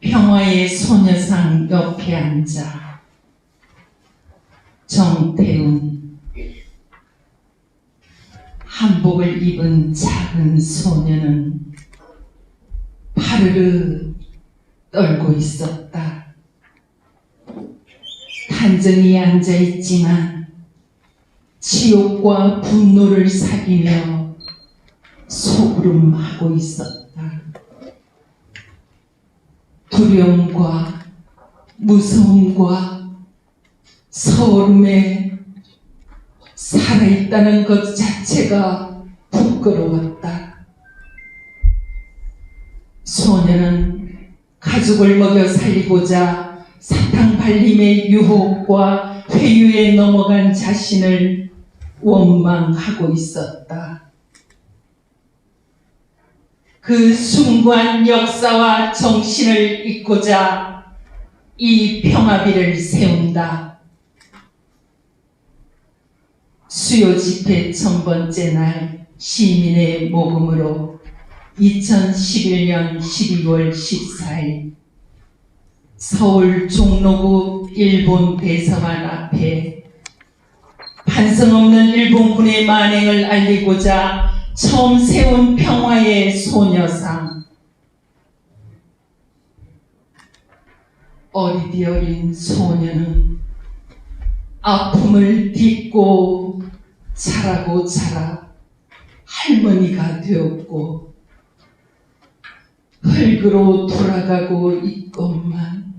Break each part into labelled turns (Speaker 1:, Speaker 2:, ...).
Speaker 1: 평화의 소녀상 옆에 앉아 정태훈 한복을 입은 작은 소녀는 파르르 떨고 있었다. 단정히 앉아 있지만 지옥과 분노를 사귀며 소구름하고 있었다. 두려움과 무서움과 서름에 살아있다는 것 자체가 부끄러웠다. 소녀는 가족을 먹여 살리고자 사탕 발림의 유혹과 회유에 넘어간 자신을 원망하고 있었다. 그 숭고한 역사와 정신을 잇고자 이 평화비를 세운다. 수요 집회 천 번째 날 시민의 모금으로 2011년 12월 14일 서울 종로구 일본 대사관 앞에 반성 없는 일본군의 만행을 알리고자 처음 세운 평화의 소녀상. 어리디 어린 소녀는 아픔을 딛고 자라고 자라 할머니가 되었고 흙으로 돌아가고 있건만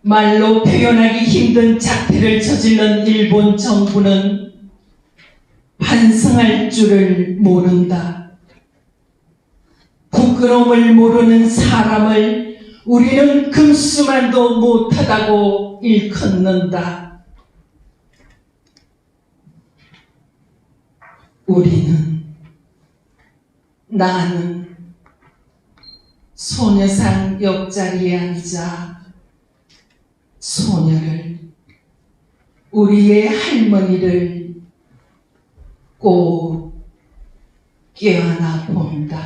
Speaker 1: 말로 표현하기 힘든 작태를 저질른 일본 정부는 반성할 줄을 모른다. 부끄러움을 모르는 사람을 우리는 금수만도 못하다고 일컫는다. 우리는 나는 소녀상 옆자리에 앉아 소녀를 우리의 할머니를 꼭 깨어나 본다.